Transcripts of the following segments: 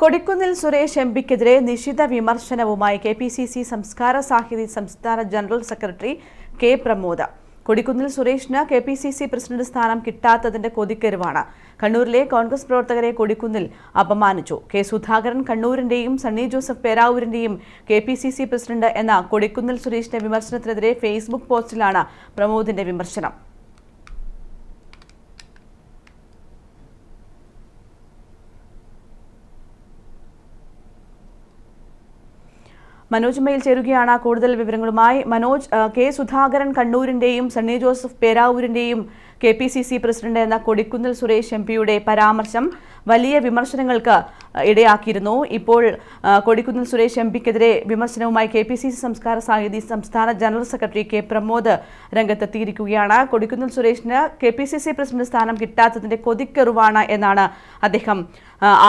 Kodikunnil Suresh M പിക്കെതിരെ നിശിത വിമർശനവുമായി K P C C Samskara Sahithi സംസ്ഥാന general secretary K Pramod. Kodikunnil സുരേഷിന് K P C C president സ്ഥാനം കിട്ടാത്തതിന്റെ കൊതിക്കരുവാണ്. കണ്ണൂരിലെ കോൺഗ്രസ് പ്രവർത്തകരെ കൊടിക്കുന്നിൽ അപമാനിച്ചു. കെ സുധാകരൻ കണ്ണൂരിന്റെയും Sunny Joseph പേരാവൂരിന്റെയും K P C C president എന്ന കൊടിക്കുന്നിൽ സുരേഷിന്റെ വിമർശനത്തിനെതിരെ ഫേസ്ബുക്ക് പോസ്റ്റിലാണ് പ്രമോദിന്റെ വിമർശനം. മനോജ് മെയിൽ ചേരുകയാണ്. കൂടുതൽ വിവരങ്ങളുമായി മനോജ് കെ സുധാകരൻ കണ്ണൂരിന്റെയും Sunny Joseph പേരാവൂരിന്റെയും K P C C president എന്ന കൊടിക്കുന്നിൽ സുരേഷ് എം പിയുടെ പരാമർശം വലിയ വിമർശനങ്ങൾക്ക് ഇടയാക്കിയിരുന്നു. ഇപ്പോൾ കൊടിക്കുന്നിൽ സുരേഷ് എം പിക്കെതിരെ വിമർശനവുമായി K P C C Samskara Sahithi സംസ്ഥാന ജനറൽ സെക്രട്ടറി കെ പ്രമോദ് രംഗത്തെത്തിയിരിക്കുകയാണ്. കൊടിക്കുന്നിൽ സുരേഷിന് K P C C president സ്ഥാനം കിട്ടാത്തതിന്റെ കൊതിക്കെറുവാണ് എന്നാണ് അദ്ദേഹം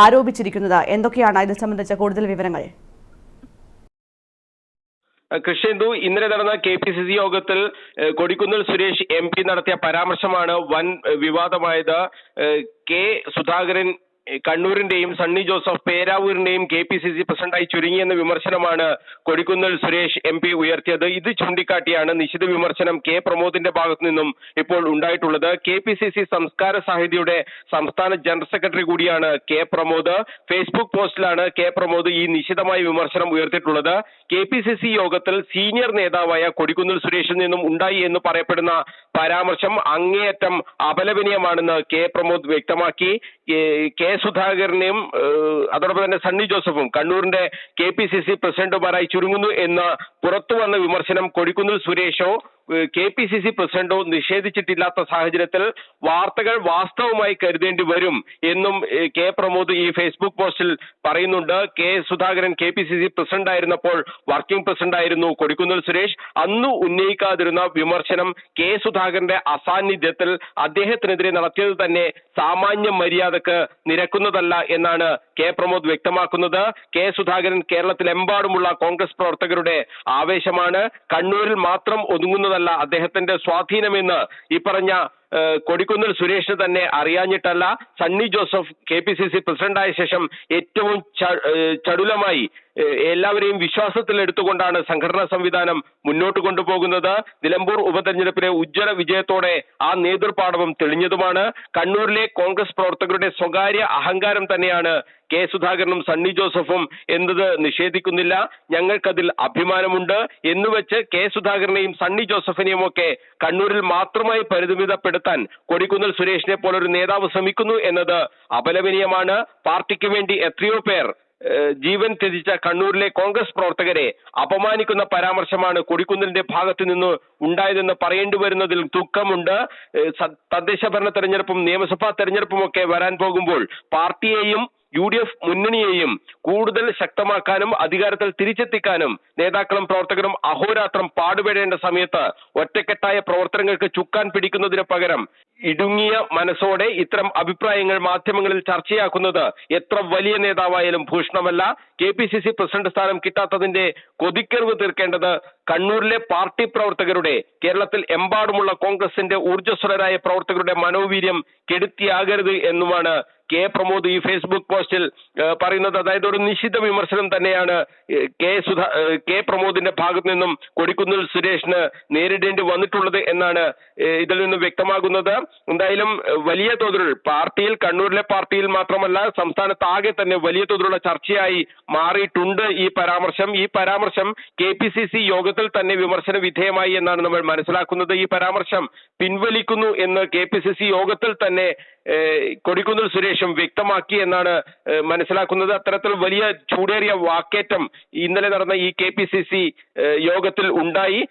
ആരോപിച്ചിരിക്കുന്നത്. എന്തൊക്കെയാണ് ഇത് സംബന്ധിച്ച കൂടുതൽ വിവരങ്ങൾ? കൃഷ്ണേന്ദു ഇന്നലെ നടന്ന കെ പി സി സി യോഗത്തിൽ കൊടിക്കുന്നിൽ സുരേഷ് എം പി നടത്തിയ പരാമർശമാണ് വൻ വിവാദമായത്. കെ സുധാകരൻ കണ്ണൂരിന്റെയും സണ്ണി ജോസഫ് പേരാവൂരിന്റെയും കെ പി സി സി പ്രസിഡന്റായി ചുരുങ്ങിയെന്ന വിമർശനമാണ് കൊടിക്കുന്നിൽ സുരേഷ് എം പി ഉയർത്തിയത്. ഇത് ചൂണ്ടിക്കാട്ടിയാണ് നിശിത വിമർശനം കെ പ്രമോദിന്റെ ഭാഗത്തു നിന്നും ഇപ്പോൾ ഉണ്ടായിട്ടുള്ളത്. K P C C Samskara സാഹിതിയുടെ സംസ്ഥാന ജനറൽ സെക്രട്ടറി കൂടിയാണ് കെ പ്രമോദ്. ഫേസ്ബുക്ക് പോസ്റ്റിലാണ് കെ പ്രമോദ് ഈ നിശിതമായ വിമർശനം ഉയർത്തിയിട്ടുള്ളത്. കെ പി സി സി യോഗത്തിൽ സീനിയർ നേതാവായ കൊടിക്കുന്നിൽ സുരേഷിൽ നിന്നും ഉണ്ടായി എന്ന് പറയപ്പെടുന്ന പരാമർശം അങ്ങേയറ്റം അപലപനീയമാണെന്ന് കെ പ്രമോദ് വ്യക്തമാക്കി. കെ- സുധാകരനെയും അതോടൊപ്പം തന്നെ സണ്ണി ജോസഫും കണ്ണൂരിന്റെ കെ പി സി സി പ്രസിഡന്റുമാരായി ചുരുങ്ങുന്നു എന്ന പുറത്തു വന്ന വിമർശനം കൊടിക്കുന്നിൽ സുരേഷോ കെ പി സി സി പ്രസിഡന്റോ നിഷേധിച്ചിട്ടില്ലാത്ത സാഹചര്യത്തിൽ വാർത്തകൾ വാസ്തവമായി കരുതേണ്ടി വരും എന്നും കെ പ്രമോദ് ഈ ഫേസ്ബുക്ക് പോസ്റ്റിൽ പറയുന്നുണ്ട്. K Sudhakaran K P C C president ആയിരുന്നപ്പോൾ വർക്കിംഗ് പ്രസിഡന്റ് ആയിരുന്നു കൊടിക്കുന്നിൽ സുരേഷ്. അന്ന് ഉന്നയിക്കാതിരുന്ന വിമർശനം കെ സുധാകരന്റെ അസാന്നിധ്യത്തിൽ അദ്ദേഹത്തിനെതിരെ നടത്തിയത് തന്നെ സാമാന്യ മര്യാദയ്ക്ക് നിരക്കുന്നതല്ല എന്നാണ് കെ പ്രമോദ് വ്യക്തമാക്കുന്നത്. കെ സുധാകരൻ കേരളത്തിലെമ്പാടുമുള്ള കോൺഗ്രസ് പ്രവർത്തകരുടെ ആവേശമാണ്. കണ്ണൂരിൽ മാത്രം ഒതുങ്ങുന്നതല്ല അദ്ദേഹത്തിന്റെ സ്വാധീനമെന്ന് ഈ പറഞ്ഞ കൊടിക്കുന്നിൽ സുരേഷ് തന്നെ അറിയാഞ്ഞിട്ടല്ല Sunny Joseph K P C C പ്രസിഡന്റായ ശേഷം ഏറ്റവും ചടുലമായി എല്ലാവരെയും വിശ്വാസത്തിൽ എടുത്തുകൊണ്ടാണ് സംഘടനാ സംവിധാനം മുന്നോട്ട് കൊണ്ടുപോകുന്നത്. നിലമ്പൂർ ഉപതെരഞ്ഞെടുപ്പിലെ ഉജ്ജ്വല വിജയത്തോടെ ആ നേതൃപാടവം തെളിഞ്ഞതുമാണ്. കണ്ണൂരിലെ കോൺഗ്രസ് പ്രവർത്തകരുടെ സ്വകാര്യ അഹങ്കാരം തന്നെയാണ് കെ സുധാകരനും സണ്ണി ജോസഫും എന്നത് നിഷേധിക്കുന്നില്ല. ഞങ്ങൾക്കതിൽ അഭിമാനമുണ്ട്. എന്നുവെച്ച് കെ സുധാകരനെയും സണ്ണി ജോസഫിനെയും ഒക്കെ കണ്ണൂരിൽ മാത്രമായി പരിമിതപ്പെടുത്താൻ കൊടിക്കുന്നിൽ സുരേഷിനെ പോലൊരു നേതാവ് ശ്രമിക്കുന്നു എന്നത് അപലപനീയമാണ്. പാർട്ടിക്ക് വേണ്ടി എത്രയോ പേർ ജീവൻ ത്യജിച്ച കണ്ണൂരിലെ കോൺഗ്രസ് പ്രവർത്തകരെ അപമാനിക്കുന്ന പരാമർശമാണ് കൊടിക്കുന്നിലിന്റെ ഭാഗത്തു നിന്ന് ഉണ്ടായതെന്ന് പറയേണ്ടി വരുന്നതിൽ ദുഃഖമുണ്ട്. തദ്ദേശ ഭരണ തെരഞ്ഞെടുപ്പും നിയമസഭാ തെരഞ്ഞെടുപ്പും ഒക്കെ വരാൻ പോകുമ്പോൾ പാർട്ടിയെയും യു ഡി എഫ് മുന്നണിയെയും കൂടുതൽ ശക്തമാക്കാനും അധികാരത്തിൽ തിരിച്ചെത്തിക്കാനും നേതാക്കളും പ്രവർത്തകരും അഹോരാത്രം പാടുപെടേണ്ട സമയത്ത് ഒറ്റക്കെട്ടായ പ്രവർത്തനങ്ങൾക്ക് ചുക്കാൻ പിടിക്കുന്നതിന് പകരം ഇടുങ്ങിയ മനസ്സോടെ ഇത്തരം അഭിപ്രായങ്ങൾ മാധ്യമങ്ങളിൽ ചർച്ചയാക്കുന്നത് എത്ര വലിയ നേതാവായാലും ഭൂഷണമല്ല. K P C C president സ്ഥാനം കിട്ടാത്തതിന്റെ കൊതിക്കെറിവ് തീർക്കേണ്ടത് കണ്ണൂരിലെ പാർട്ടി പ്രവർത്തകരുടെ കേരളത്തിൽ എമ്പാടുമുള്ള കോൺഗ്രസിന്റെ ഊർജസ്വലരായ പ്രവർത്തകരുടെ മനോവീര്യം കെടുത്തിയാകരുത് എന്നുമാണ് കെ പ്രമോദ് ഈ ഫേസ്ബുക്ക് പോസ്റ്റിൽ പറയുന്നത് അതായത് ഒരു നിശ്ചിത വിമർശനം തന്നെയാണ് കെ സുധാ കെ പ്രമോദിന്റെ ഭാഗത്തു നിന്നും കൊടിക്കുന്നിൽ സുരേഷിന് നേരിടേണ്ടി വന്നിട്ടുള്ളത് എന്നാണ് ഇതിൽ നിന്ന് വ്യക്തമാകുന്നത്. എന്തായാലും വലിയ തോതിൽ പാർട്ടിയിൽ കണ്ണൂരിലെ പാർട്ടിയിൽ മാത്രമല്ല സംസ്ഥാനത്ത് ആകെ തന്നെ വലിയ തോതിലുള്ള ചർച്ചയായി മാറിയിട്ടുണ്ട് ഈ പരാമർശം. ഈ പരാമർശം കെ പി സി സി യോഗത്തിൽ തന്നെ വിമർശന വിധേയമായി എന്നാണ് നമ്മൾ മനസ്സിലാക്കുന്നത്. ഈ പരാമർശം പിൻവലിക്കുന്നു എന്ന് കെ പി സി സി യോഗത്തിൽ തന്നെ കൊടിക്കുന്നിൽ സുരേഷും വ്യക്തമാക്കി എന്നാണ് മനസ്സിലാക്കുന്നത്. അത്തരത്തിൽ വലിയ ചൂടേറിയ വാക്കേറ്റം ഇന്നലെ നടന്ന ഈ കെ പി സി സി യോഗത്തിൽ ഉണ്ടായി.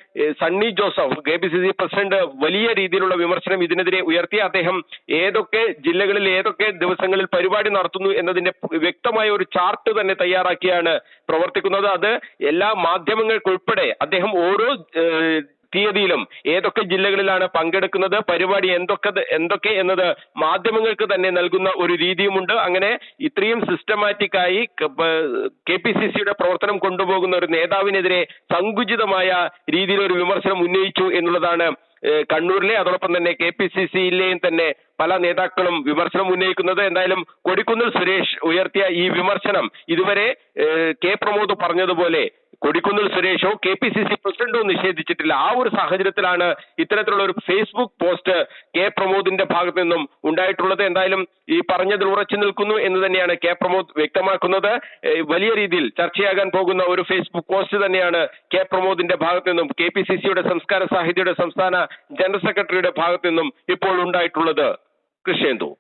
Sunny Joseph K P C C president വലിയ രീതിയിലുള്ള വിമർശനം ഇതിനെതിരെ ഉയർത്തി. അദ്ദേഹം ഏതൊക്കെ ജില്ലകളിൽ ഏതൊക്കെ ദിവസങ്ങളിൽ പരിപാടി നടത്തുന്നു എന്നതിന്റെ വ്യക്തമായ ഒരു ചാർട്ട് തന്നെ തയ്യാറാക്കിയാണ് പ്രവർത്തിക്കുന്നത്. അത് എല്ലാ മാധ്യമങ്ങൾക്കുൾപ്പെടെ അദ്ദേഹം ഓരോ തീയതിയിലും ഏതൊക്കെ ജില്ലകളിലാണ് പങ്കെടുക്കുന്നത് പരിപാടി എന്തൊക്കെ എന്തൊക്കെ എന്നത് മാധ്യമങ്ങൾക്ക് തന്നെ നൽകുന്ന ഒരു രീതിയുമുണ്ട്. അങ്ങനെ ഇത്രയും സിസ്റ്റമാറ്റിക് ആയി കെ പി സി സിയുടെ പ്രവർത്തനം കൊണ്ടുപോകുന്ന ഒരു നേതാവിനെതിരെ സങ്കുചിതമായ രീതിയിൽ ഒരു വിമർശനം ഉന്നയിച്ചു എന്നുള്ളതാണ് കണ്ണൂരിലെ അതോടൊപ്പം തന്നെ കെ പി സി സിയിലെയും തന്നെ പല നേതാക്കളും വിമർശനം ഉന്നയിക്കുന്നത്. എന്തായാലും കൊടിക്കുന്നിൽ സുരേഷ് ഉയർത്തിയ ഈ വിമർശനം ഇതുവരെ കെ പ്രമോദ് പറഞ്ഞതുപോലെ കൊടിക്കുന്നിൽ സുരേഷോ കെ പി സി സി പ്രസിഡന്റോ നിഷേധിച്ചിട്ടില്ല. ആ ഒരു സാഹചര്യത്തിലാണ് ഇത്തരത്തിലുള്ള ഒരു ഫേസ്ബുക്ക് പോസ്റ്റ് കെ പ്രമോദിന്റെ ഭാഗത്ത് നിന്നും ഉണ്ടായിട്ടുള്ളത്. എന്തായാലും ഈ പറഞ്ഞതിൽ ഉറച്ചു നിൽക്കുന്നു എന്ന് തന്നെയാണ് കെ പ്രമോദ് വ്യക്തമാക്കുന്നത്. വലിയ രീതിയിൽ ചർച്ചയാകാൻ പോകുന്ന ഒരു ഫേസ്ബുക്ക് പോസ്റ്റ് തന്നെയാണ് കെ പ്രമോദിന്റെ ഭാഗത്ത് നിന്നും കെ പി സി സിയുടെ സംസ്കാര സാഹിത്യയുടെ സംസ്ഥാന ജനറൽ സെക്രട്ടറിയുടെ ഭാഗത്ത് നിന്നും ഇപ്പോൾ ഉണ്ടായിട്ടുള്ളത്. കൃഷ്ണേന്ദു.